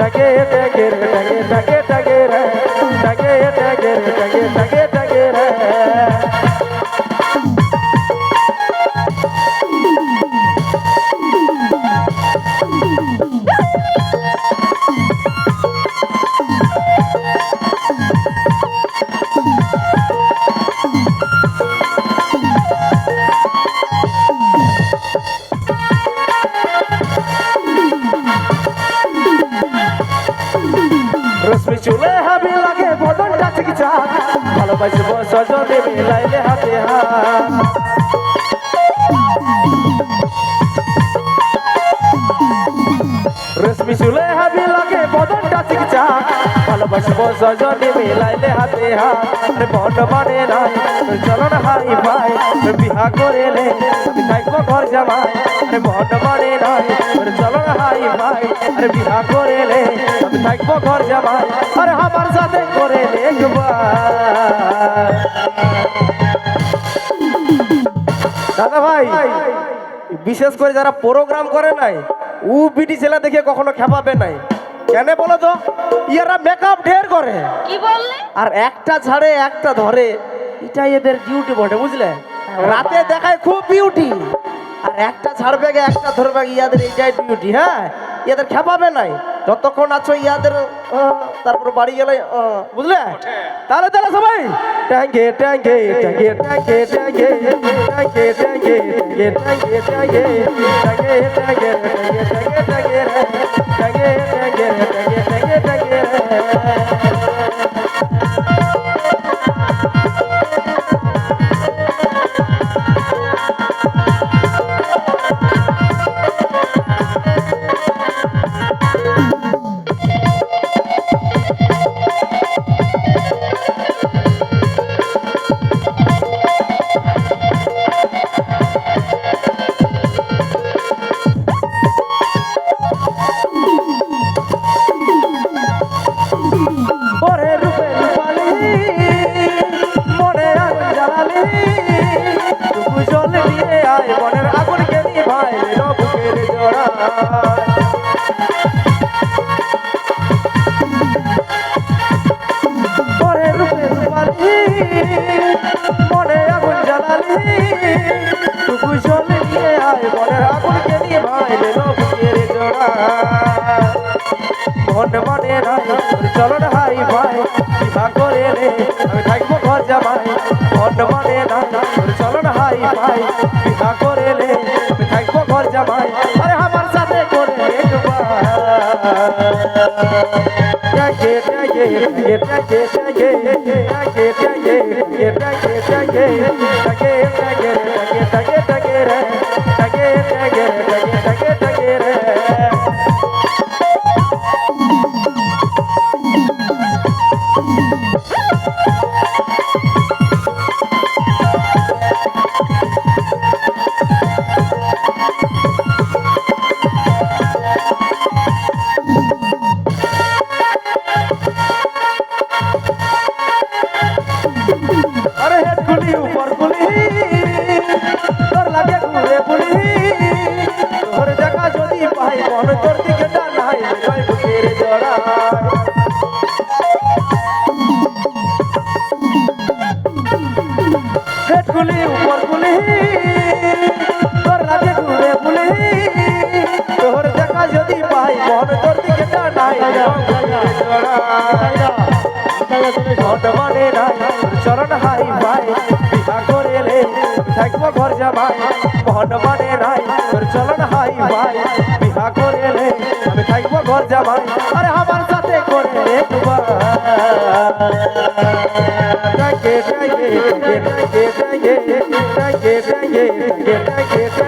টাকে টাকে টাকে টাকে রশ্মি চুলে হাবি লাগে, বদনটা চিকিৎসা ভালোবাসব সজনে মিলাইলে হাতে হাত। রশ্মি চুলে হাবি লাগে, বদনটা চিকিৎসা ভালোবাসব সজনে মিলাইলে হাতে হাত। মন মানে নাই চলন হাই ভাই বিহা করেলে ঘর জামাই। মন মানে নাই চলন হাই ভাই বিহা করেলে ঘর জামাই। আরে আমার সাথে করে দাদা ভাই, বিশেষ করে যারা প্রোগ্রাম করে নাই, ও বিটি ছেলে দেখে কখনো খেপাবে নাই। কেন বলো তো ইয়ারা মেকআপ ঢের করে কি বললে আর একটা ছাড়ে একটা ধরে এটাই এদের ডিউটি বটে বুঝলে রাতে দেখায় খুব বিউটি আর একটা ছাড়বে গে একটা ধরবে ইয়াদের এইটাই ডিউটি হ্যাঁ ইয়াদের খেপাবে নাই যতক্ষণ আছো ইয়াদের তারপর বাড়ি গেলে বুঝলে তাহলে তাহলে সবাই ট্যাঙ্গে ট্যাঙ্গে ট্যাঙ্গে ট্যাঙ্গে ট্যাঙ্গে ট্যাঙ্গে ট্যাঙ্গে ট্যাঙ্গে ট্যাঙ্গে ট্যাঙ্গে ট্যাঙ্গে ট্যাঙ্গে ট্যাঙ্গে ট্যাঙ্গে ট্যাঙ্গে ট্যাঙ্গে যেতে যেতে মন মানে নাই চলন হাই ভাই, বিভা করে রে, আমি থাকব ঘর জামাই মন মানে নাই চলন হাই ভাই, বিভা করে রে, আমি থাকব ঘর জামাই আরে আমার সাথে করে একবার। টাকে টাকে টাকে টাকে টাকে টাকে টাকে টাকে টাকে টাকে টাকে টাকে টাকে রে টাকে গুলি উপর গুলি তোর লাগে ঘুরে গুলি তোর দেখা যদি পাই, মন তোর দিকে টানাই মন চরণ হাই ভাই বিহা করেলে থাকব ঘর জামাই। মন মানে নাই, তোর চরণ হাই ভাই বিহা করেলে আমি থাকব ঘর জামাই। আরে আমার সাথে করে একবার। টাকে টাকে টাকে টাকে টাকে